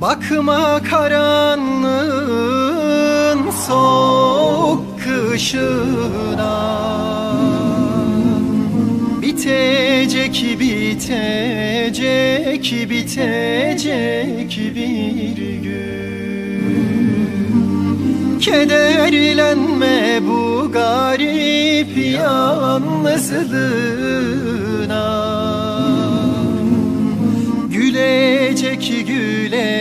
Bakma karanlığın soğuk kışına. Bitecek, bitecek, bitecek bir gün. Kederlenme bu garip yalnızlığına. Gülecek, gülecek,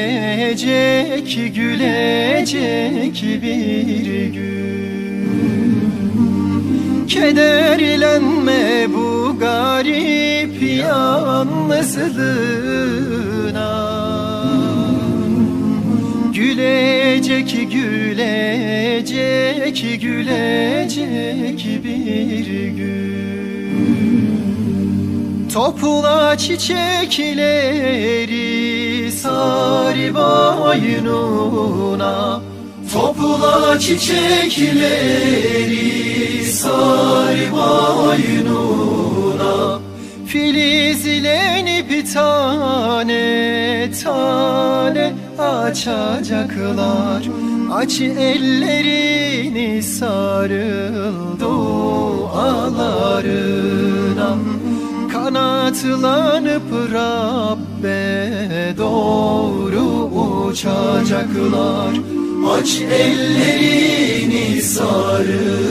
gülecek bir gün. Kederlenme bu garip yalnızlığına. Gülecek, gülecek, gülecek bir gün. Topla çiçekleri sar boynuna Topla çiçekleri sar boynuna. Filizlenip tane tane açacaklar. Aç ellerini sarıl dualarına. Kanatlanıp Rabbe doğru uçacaklar Aç ellerini sarıl